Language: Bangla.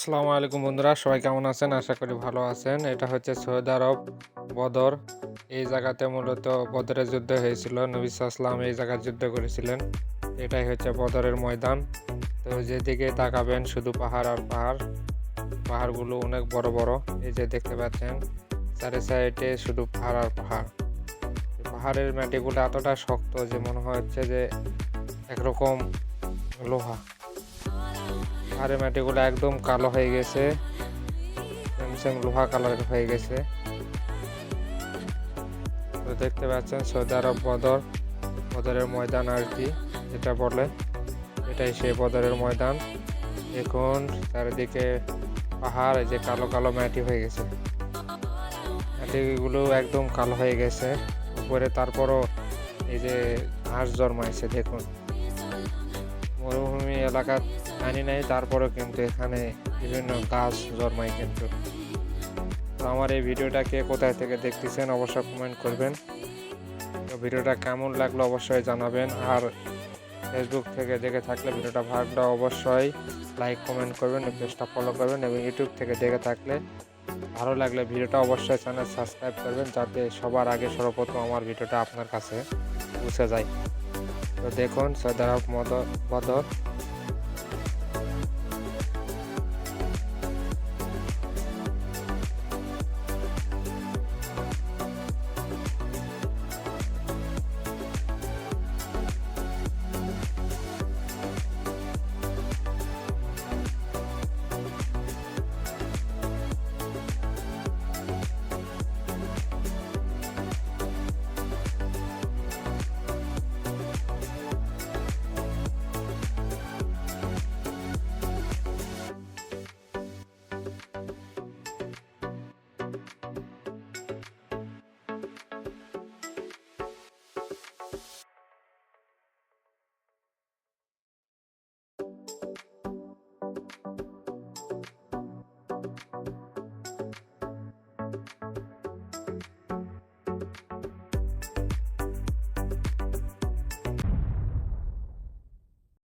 আসসালামু আলাইকুম বন্ধুরা, সবাই কেমন আছেন? আশা করি ভালো আছেন। এটা হচ্ছে সৌদি আরব বদর। এই জায়গাতে মূলত বদরের যুদ্ধ হয়েছিল। নবী আসলাম এই জায়গায় যুদ্ধ করেছিলেন। এটাই হচ্ছে বদরের ময়দান। তো যেদিকে তাকাবেন, শুধু পাহাড় আর পাহাড়, পাহাড়গুলো অনেক বড় বড়। এই যে দেখতে পাচ্ছেন, চারি সাইডে শুধু পাহাড় আর পাহাড়। পাহাড়ের মাটিগুলো এতটা শক্ত যে মনে হচ্ছে যে একরকম লোহা। পাহাড়ের মাটিগুলো একদম কালো হয়ে গেছে। লোহা কালার হয়ে গেছে। তো দেখতে পাচ্ছেন সৌদি আরব বদর, বদরের ময়দান আর কি, যেটা বলে, এটাই সেই বদরের ময়দান। এখন চারিদিকে পাহাড় যে কালো কালো মাটি হয়ে গেছে। মাটিগুলো একদম কালো হয়ে গেছে। উপরে তারপরও এই যে ঘাস জন্মাইছে, দেখুন। মরুভূমি এলাকা জানি নাই, তারপরেও কিন্তু এখানে বিভিন্ন গাছ জন্মায় কিন্তু। তো আমার এই ভিডিওটা কে কোথায় থেকে দেখতেছেন অবশ্যই কমেন্ট করবেন। তো ভিডিওটা কেমন লাগল অবশ্যই জানাবেন, আর ফেসবুক থেকে দেখে থাকলে ভিডিওটা ভাগটা অবশ্যই লাইক কমেন্ট করবেন পেজটা ফলো করবেন এবং ইউটিউব থেকে দেখে থাকলে ভালো লাগলে ভিডিওটা অবশ্যই চ্যানেল সাবস্ক্রাইব করবেন, যাতে সবার আগে সর্বপ্রথম আমার ভিডিওটা আপনার কাছে পৌঁছে যায়। তো দেখুন সদর অফ মদর